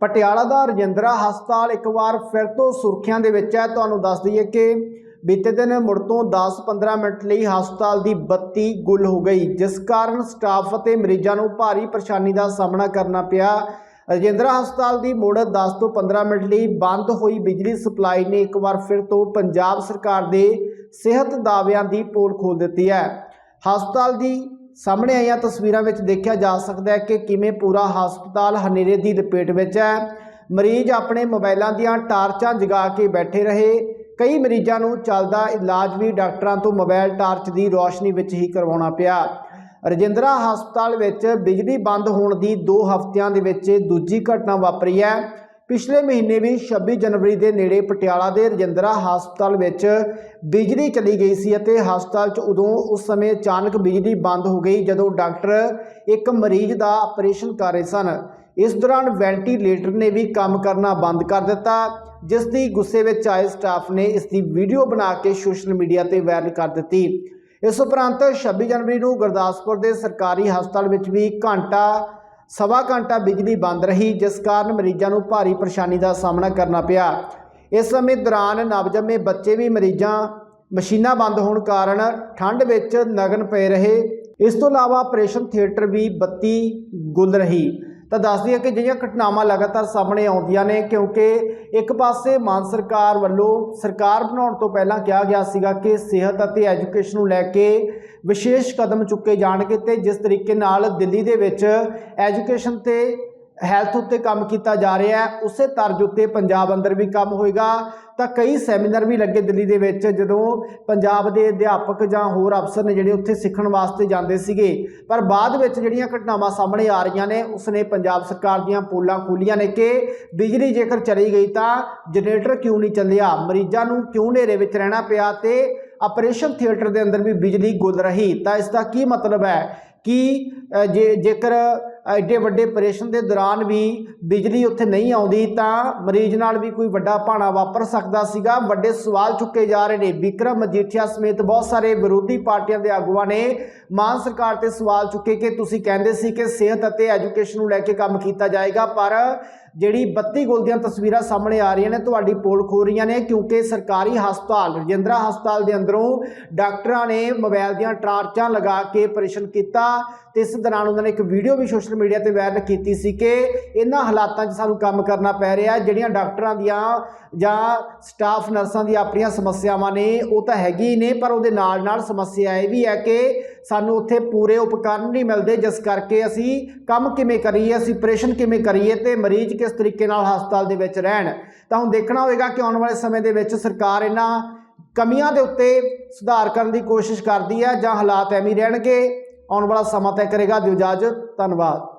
ਪਟਿਆਲਾ ਦਾ ਰਜਿੰਦਰਾ ਹਸਪਤਾਲ ਇੱਕ ਵਾਰ ਫਿਰ ਤੋਂ ਸੁਰਖੀਆਂ ਦੇ ਵਿੱਚ ਹੈ। ਤੁਹਾਨੂੰ ਦੱਸ ਦਈਏ ਕਿ ਬੀਤੇ ਦਿਨ ਮੁੜ ਤੋਂ 10-15 ਮਿੰਟ ਲਈ ਹਸਪਤਾਲ ਦੀ ਬੱਤੀ ਗੁੱਲ ਹੋ ਗਈ, ਜਿਸ ਕਾਰਨ ਸਟਾਫ ਅਤੇ ਮਰੀਜ਼ਾਂ ਨੂੰ ਭਾਰੀ ਪਰੇਸ਼ਾਨੀ ਦਾ ਸਾਹਮਣਾ ਕਰਨਾ ਪਿਆ। ਰਜਿੰਦਰਾ ਹਸਪਤਾਲ ਦੀ ਮੁੜ 10 ਤੋਂ 15 ਮਿੰਟ ਲਈ ਬੰਦ ਹੋਈ ਬਿਜਲੀ ਸਪਲਾਈ ਨੇ ਇੱਕ ਵਾਰ ਫਿਰ ਤੋਂ ਪੰਜਾਬ ਸਰਕਾਰ ਦੇ ਸਿਹਤ ਦਾਅਵਿਆਂ ਦੀ ਪੋਲ ਖੋਲ ਦਿੱਤੀ ਹੈ। ਹਸਪਤਾਲ ਦੀ ਸਾਹਮਣੇ ਆਈਆਂ ਤਸਵੀਰਾਂ ਵਿੱਚ ਦੇਖਿਆ ਜਾ ਸਕਦਾ ਹੈ ਕਿ ਕਿਵੇਂ ਪੂਰਾ ਹਸਪਤਾਲ ਹਨੇਰੇ ਦੀ ਲਪੇਟ ਵਿੱਚ ਹੈ। ਮਰੀਜ਼ ਆਪਣੇ ਮੋਬਾਈਲਾਂ ਦੀਆਂ ਟਾਰਚਾਂ ਜਗਾ ਕੇ ਬੈਠੇ ਰਹੇ। ਕਈ ਮਰੀਜ਼ਾਂ ਨੂੰ ਚੱਲਦਾ ਇਲਾਜ ਵੀ ਡਾਕਟਰਾਂ ਤੋਂ ਮੋਬਾਈਲ ਟਾਰਚ ਦੀ ਰੋਸ਼ਨੀ ਵਿੱਚ ਹੀ ਕਰਵਾਉਣਾ ਪਿਆ। ਰਜਿੰਦਰਾ ਹਸਪਤਾਲ ਵਿੱਚ ਬਿਜਲੀ ਬੰਦ ਹੋਣ ਦੀ 2 ਹਫ਼ਤਿਆਂ ਦੇ ਵਿੱਚ ਦੂਜੀ ਘਟਨਾ ਵਾਪਰੀ ਹੈ। ਪਿਛਲੇ ਮਹੀਨੇ ਵੀ 26 ਜਨਵਰੀ ਦੇ ਨੇੜੇ ਪਟਿਆਲਾ ਦੇ ਰਜਿੰਦਰਾ ਹਸਪਤਾਲ ਵਿੱਚ ਬਿਜਲੀ ਚਲੀ ਗਈ ਸੀ ਅਤੇ ਹਸਪਤਾਲ 'ਚ ਉਦੋਂ ਉਸ ਸਮੇਂ ਅਚਾਨਕ ਬਿਜਲੀ ਬੰਦ ਹੋ ਗਈ ਜਦੋਂ ਡਾਕਟਰ ਇੱਕ ਮਰੀਜ਼ ਦਾ ਆਪਰੇਸ਼ਨ ਕਰ ਰਹੇ ਸਨ। ਇਸ ਦੌਰਾਨ ਵੈਂਟੀਲੇਟਰ ਨੇ ਵੀ ਕੰਮ ਕਰਨਾ ਬੰਦ ਕਰ ਦਿੱਤਾ, ਜਿਸ ਦੀ ਗੁੱਸੇ ਵਿੱਚ ਆਏ ਸਟਾਫ ਨੇ ਇਸ ਦੀ ਵੀਡੀਓ ਬਣਾ ਕੇ ਸੋਸ਼ਲ ਮੀਡੀਆ ਤੇ ਵਾਇਰਲ ਕਰ ਦਿੱਤੀ। ਇਸ ਉਪਰੰਤ 26 ਜਨਵਰੀ ਨੂੰ ਗੁਰਦਾਸਪੁਰ ਦੇ ਸਰਕਾਰੀ ਹਸਪਤਾਲ ਵਿੱਚ ਵੀ ਘੰਟਾ ਸਵਾ ਘੰਟਾ ਬਿਜਲੀ ਬੰਦ ਰਹੀ, ਜਿਸ ਕਾਰਨ ਮਰੀਜ਼ਾਂ ਨੂੰ ਭਾਰੀ ਪਰੇਸ਼ਾਨੀ ਦਾ ਸਾਹਮਣਾ ਕਰਨਾ ਪਿਆ। ਇਸ ਸਮੇਂ ਦੌਰਾਨ ਨਵਜੰਮੇ ਬੱਚੇ ਵੀ ਮਰੀਜ਼ਾਂ, ਮਸ਼ੀਨਾਂ ਬੰਦ ਹੋਣ ਕਾਰਨ ਠੰਡ ਵਿੱਚ ਨਗਨ ਪਏ ਰਹੇ। ਇਸ ਤੋਂ ਇਲਾਵਾ ਆਪਰੇਸ਼ਨ ਥੀਏਟਰ ਵੀ ਬੱਤੀ ਗੁੱਲ ਰਹੀ। ਤਾਂ ਦੱਸਦੀ ਹੈ ਕਿ ਜਿਹੜੀਆਂ ਘਟਨਾਵਾਂ ਲਗਾਤਾਰ ਸਾਹਮਣੇ ਆਉਂਦੀਆਂ ਨੇ, ਕਿਉਂਕਿ ਇੱਕ ਪਾਸੇ ਮਾਨ ਸਰਕਾਰ ਵੱਲੋਂ ਸਰਕਾਰ ਬਣਾਉਣ ਤੋਂ ਪਹਿਲਾਂ ਕਿਹਾ ਗਿਆ ਸੀਗਾ ਕਿ ਸਿਹਤ ਅਤੇ ਐਜੂਕੇਸ਼ਨ ਨੂੰ ਲੈ ਕੇ ਵਿਸ਼ੇਸ਼ ਕਦਮ ਚੁੱਕੇ ਜਾਣਗੇ ਤੇ ਜਿਸ ਤਰੀਕੇ ਨਾਲ ਦਿੱਲੀ ਦੇ ਵਿੱਚ ਐਜੂਕੇਸ਼ਨ ਤੇ ਹੈਲਥ ਉੱਤੇ ਕੰਮ ਕੀਤਾ ਜਾ ਰਿਹਾ ਹੈ, ਉਸੇ ਤਰਜ਼ ਉੱਤੇ ਪੰਜਾਬ ਅੰਦਰ ਵੀ ਕੰਮ ਹੋਏਗਾ। ਤਾਂ ਕਈ ਸੈਮੀਨਾਰ ਵੀ ਲੱਗੇ ਦਿੱਲੀ ਦੇ ਵਿੱਚ, ਜਦੋਂ ਪੰਜਾਬ ਦੇ ਅਧਿਆਪਕ ਜਾਂ ਹੋਰ ਅਫਸਰ ਨੇ ਜਿਹੜੇ ਉੱਥੇ ਸਿੱਖਣ ਵਾਸਤੇ ਜਾਂਦੇ ਸੀਗੇ, ਪਰ ਬਾਅਦ ਵਿੱਚ ਜਿਹੜੀਆਂ ਘਟਨਾਵਾਂ ਸਾਹਮਣੇ ਆ ਰਹੀਆਂ ਨੇ, ਉਸਨੇ ਪੰਜਾਬ ਸਰਕਾਰ ਦੀਆਂ ਪੋਲਾਂ ਖੋਲੀਆਂ ਨੇ ਕਿ ਬਿਜਲੀ ਜੇਕਰ ਚਲੀ ਗਈ ਤਾਂ ਜਨਰੇਟਰ ਕਿਉਂ ਨਹੀਂ ਚੱਲਿਆ? ਮਰੀਜ਼ਾਂ ਨੂੰ ਕਿਉਂ ਹਨੇਰੇ ਵਿੱਚ ਰਹਿਣਾ ਪਿਆ ਤੇ ਆਪਰੇਸ਼ਨ ਥੀਏਟਰ ਦੇ ਅੰਦਰ ਵੀ ਬਿਜਲੀ ਗੁੱਲ ਰਹੀ? ਤਾਂ ਇਸ ਦਾ ਕੀ ਮਤਲਬ ਹੈ ਕਿ ਜੇ, ਜੇਕਰ ਐਡੇ ਵੱਡੇ ਆਪਰੇਸ਼ਨ ਦੇ ਦੌਰਾਨ ਵੀ ਬਿਜਲੀ ਉੱਥੇ ਨਹੀਂ ਆਉਂਦੀ ਤਾਂ ਮਰੀਜ਼ ਨਾਲ ਵੀ ਕੋਈ ਵੱਡਾ ਭਾਣਾ ਵਾਪਰ ਸਕਦਾ ਸੀਗਾ। ਵੱਡੇ ਸਵਾਲ ਚੁੱਕੇ ਜਾ ਰਹੇ ਨੇ। ਵਿਕਰਮ ਮਜੀਠੀਆ ਸਮੇਤ ਬਹੁਤ ਸਾਰੇ ਵਿਰੋਧੀ ਪਾਰਟੀਆਂ ਦੇ ਆਗੂਆਂ ਨੇ ਮਾਨ ਸਰਕਾਰ ਤੇ ਸਵਾਲ ਚੁੱਕੇ ਕਿ ਤੁਸੀਂ ਕਹਿੰਦੇ ਸੀ ਕਿ ਸਿਹਤ ਅਤੇ ਐਜੂਕੇਸ਼ਨ ਨੂੰ ਲੈ ਕੇ ਕੰਮ ਕੀਤਾ ਜਾਏਗਾ, ਪਰ ਜਿਹੜੀ 32 ਗੁੱਲ ਦੀਆਂ ਤਸਵੀਰਾਂ ਸਾਹਮਣੇ ਆ ਰਹੀਆਂ ਨੇ, ਤੁਹਾਡੀ ਪੋਲ ਖੋ ਰਹੀਆਂ ਨੇ, ਕਿਉਂਕਿ ਸਰਕਾਰੀ ਹਸਪਤਾਲ, ਰਜਿੰਦਰਾ ਹਸਪਤਾਲ ਦੇ ਅੰਦਰੋਂ ਡਾਕਟਰਾਂ ਨੇ ਮੋਬਾਈਲ ਦੀਆਂ ਟਾਰਚਾਂ ਲਗਾ ਕੇ ਆਪਰੇਸ਼ਨ ਕੀਤਾ ਤੇ ਇਸ ਦੌਰਾਨ ਉਹਨਾਂ ਨੇ ਇੱਕ ਵੀਡੀਓ ਵੀ ਸੋਸ਼ਲ ਮੀਡੀਆ ਤੇ ਵਾਇਰਲ ਕੀਤੀ ਸੀ ਕਿ ਇਹਨਾਂ ਹਾਲਾਤਾਂ 'ਚ ਸਾਨੂੰ ਕੰਮ ਕਰਨਾ ਪੈ ਰਿਹਾ ਜਿਹੜੀਆਂ ਡਾਕਟਰਾਂ ਦੀਆਂ ਜਾਂ ਸਟਾਫ ਨਰਸਾਂ ਦੀਆਂ ਆਪਣੀਆਂ ਸਮੱਸਿਆਵਾਂ ਨੇ, ਉਹ ਤਾਂ ਹੈਗੀ ਹੀ ਨੇ, ਪਰ ਉਹਦੇ ਨਾਲ ਨਾਲ ਸਮੱਸਿਆ ਇਹ ਵੀ ਹੈ ਕਿ ਸਾਨੂੰ ਉੱਥੇ ਪੂਰੇ ਉਪਕਰਨ ਨਹੀਂ ਮਿਲਦੇ, ਜਿਸ ਕਰਕੇ ਅਸੀਂ ਕੰਮ ਕਿਵੇਂ ਕਰੀਏ, ਅਸੀਂ ਆਪਰੇਸ਼ਨ ਕਿਵੇਂ ਕਰੀਏ ਤੇ ਮਰੀਜ਼ ਕਿਸ ਤਰੀਕੇ ਨਾਲ ਹਸਪਤਾਲ ਦੇ ਵਿੱਚ ਰਹਿਣ, ਤਾਂ ਹੁਣ ਦੇਖਣਾ ਹੋਵੇਗਾ ਕਿ ਆਉਣ ਵਾਲੇ ਸਮੇਂ ਦੇ ਵਿੱਚ ਸਰਕਾਰ ਇਹਨਾਂ ਕਮੀਆਂ ਦੇ ਉੱਤੇ ਸੁਧਾਰ ਕਰਨ ਦੀ ਕੋਸ਼ਿਸ਼ ਕਰਦੀ ਹੈ ਜਾਂ ਹਾਲਾਤ ਐਵੇਂ ਰਹਿਣਗੇ। ਆਉਣ ਵਾਲਾ ਸਮਾਂ ਤੈਅ ਕਰੇਗਾ। ਦਿਓ ਇਜਾਜ਼ਤ। ਧੰਨਵਾਦ।